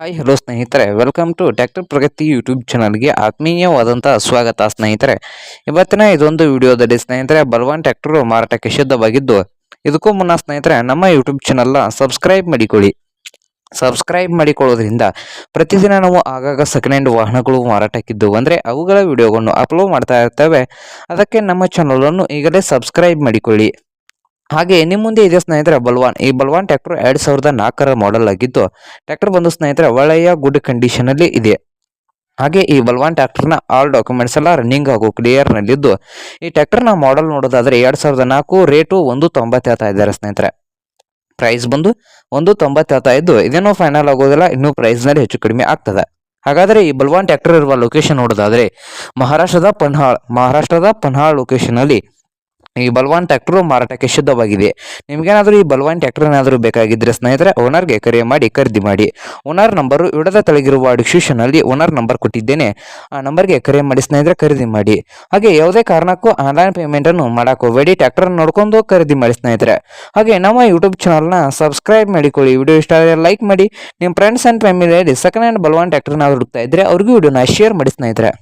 Hi hello ಸ್ನೇಹಿತರೆ. Welcome to tractor Pragati YouTube ಚಾನಲ್ಗೆ ಆತ್ಮೀಯವಾದಂಥ ಸ್ವಾಗತ ಸ್ನೇಹಿತರೆ. ಇವತ್ತಿನ ಇದೊಂದು ವಿಡಿಯೋದಲ್ಲಿ ಸ್ನೇಹಿತರೆ, ಬಲ್ವಾನ್ ಟ್ಯಾಕ್ಟರ್ ಮಾರಾಟಕ್ಕೆ ಸಿದ್ಧವಾಗಿದ್ದು ಇದಕ್ಕೂ ಮುನ್ನ ಸ್ನೇಹಿತರೆ, ನಮ್ಮ ಯೂಟ್ಯೂಬ್ ಚಾನಲ್ನ ಸಬ್ಸ್ಕ್ರೈಬ್ ಮಾಡಿಕೊಳ್ಳಿ. ಸಬ್ಸ್ಕ್ರೈಬ್ ಮಾಡಿಕೊಳ್ಳೋದ್ರಿಂದ ಪ್ರತಿದಿನ ನಾವು ಆಗಾಗ ಸೆಕೆಂಡ್ ಹ್ಯಾಂಡ್ ವಾಹನಗಳು ಮಾರಾಟಕ್ಕಿದ್ದು. ಅಂದರೆ ಅವುಗಳ ವಿಡಿಯೋಗಳನ್ನು ಅಪ್ಲೋಡ್ ಮಾಡ್ತಾ ಇರ್ತವೆ. ಅದಕ್ಕೆ ನಮ್ಮ ಚಾನಲನ್ನು ಈಗಲೇ ಸಬ್ಸ್ಕ್ರೈಬ್ ಮಾಡಿಕೊಳ್ಳಿ. ಹಾಗೆ ನಿಮ್ಮ ಮುಂದೆ ಇದೆ ಸ್ನೇಹಿತರೆ ಬಲ್ವಾನ್. ಈ ಬಲ್ವಾನ್ ಟ್ರ್ಯಾಕ್ಟರ್ ಎರಡ್ ಸಾವಿರದ ನಾಲ್ಕರ ಮಾಡೆಲ್ ಆಗಿದ್ದು, ಟ್ರ್ಯಾಕ್ಟರ್ ಬಂದು ಸ್ನೇಹಿತರೆ ಒಳ್ಳೆಯ ಗುಡ್ ಕಂಡೀಷನ್ ಅಲ್ಲಿ ಇದೆ. ಹಾಗೆ ಈ ಬಲ್ವಾನ್ ಟ್ರ್ಯಾಕ್ಟರ್ನ ಆಲ್ ಡಾಕ್ಯುಮೆಂಟ್ಸ್ ಎಲ್ಲ ರನ್ನಿಂಗ್ ಹಾಗೂ ಕ್ಲಿಯರ್ ನಲ್ಲಿದ್ದು, ಈ ಟ್ರ್ಯಾಕ್ಟರ್ನ ಮಾಡೆಲ್ ನೋಡೋದಾದ್ರೆ ಎರಡ್ ಸಾವಿರದ ನಾಲ್ಕು ರೇಟು ಒಂದು ತೊಂಬತ್ತು ಹೇಳ್ತಾ ಇದ್ದಾರೆ ಸ್ನೇಹಿತರೆ. ಪ್ರೈಸ್ ಬಂದು ಒಂದು ತೊಂಬತ್ತು ಹೇಳ್ತಾ ಇದ್ದು, ಇದೇನೋ ಫೈನಲ್ ಆಗೋದಿಲ್ಲ, ಇನ್ನೂ ಪ್ರೈಸ್ನಲ್ಲಿ ಹೆಚ್ಚು ಕಡಿಮೆ ಆಗ್ತದೆ. ಹಾಗಾದರೆ ಈ ಬಲ್ವಾನ್ ಟ್ರ್ಯಾಕ್ಟರ್ ಇರುವ ಲೊಕೇಶನ್ ನೋಡೋದಾದ್ರೆ ಮಹಾರಾಷ್ಟ್ರದ ಪನ್ಹಾಳ್ ಮಹಾರಾಷ್ಟ್ರದ ಪನ್ಹಾಳ್ ಲೊಕೇಶನ್ ಅಲ್ಲಿ ಈ ಬಲ್ವಾನ್ ಟ್ರ್ಯಾಕ್ಟರ್ ಮಾರಾಟಕ್ಕೆ ಸಿದ್ಧವಾಗಿದೆ ನಿಮಗೇನಾದರೂ ಈ ಬಲ್ವಾನ್ ಟ್ರ್ಯಾಕ್ಟರ್ ಏನಾದರೂ ಬೇಕಾಗಿದ್ದರೆ ಸ್ನೇಹಿತರೆ, ಓನರ್ಗೆ ಕರೆ ಮಾಡಿ, ಖರೀದಿ ಮಾಡಿ. ಓನರ್ ನಂಬರು ಇಡದ ತಳಗಿರುವ ಡಿಸ್ಕ್ರಿಪ್ಷನ್ ಅಲ್ಲಿ ಓನರ್ ನಂಬರ್ ಕೊಟ್ಟಿದ್ದೇನೆ. ಆ ನಂಬರ್ಗೆ ಕರೆ ಮಾಡಿ ಸ್ನೇಹಿತರೆ, ಖರೀದಿ ಮಾಡಿ. ಹಾಗೆ ಯಾವುದೇ ಕಾರಣಕ್ಕೂ ಆನ್ಲೈನ್ ಪೇಮೆಂಟನ್ನು ಬೇಡಿ ಹೋಗಬೇಡಿ. ಟ್ರ್ಯಾಕ್ಟರ್ ನೋಡ್ಕೊಂಡು ಖರೀದಿ ಮಾಡಿ ಸ್ನೇಹಿತರೆ. ಹಾಗೆ ನಮ್ಮ ಯೂಟ್ಯೂಬ್ ಚಾನಲ್ನ ಸಬ್ಸ್ಕ್ರೈಬ್ ಮಾಡಿಕೊಳ್ಳಿ. ವಿಡಿಯೋ ಇಷ್ಟ ಆದರೆ ಲೈಕ್ ಮಾಡಿ. ನಿಮ್ಮ ಫ್ರೆಂಡ್ಸ್ ಆ್ಯಂಡ್ ಫ್ಯಾಮಿಲಿಯಲ್ಲಿ ಸೆಕೆಂಡ್ ಹ್ಯಾಂಡ್ ಬಲ್ವಾನ್ ಟ್ರ್ಯಾಕ್ಟರ್ನ ಹುಡುಕ್ತಾ ಇದ್ದರೆ ಅವ್ರಿಗೂ ವಿಡಿಯೋನ ಶೇರ್ ಮಾಡಿ ಸ್ನೇಹಿತರೆ.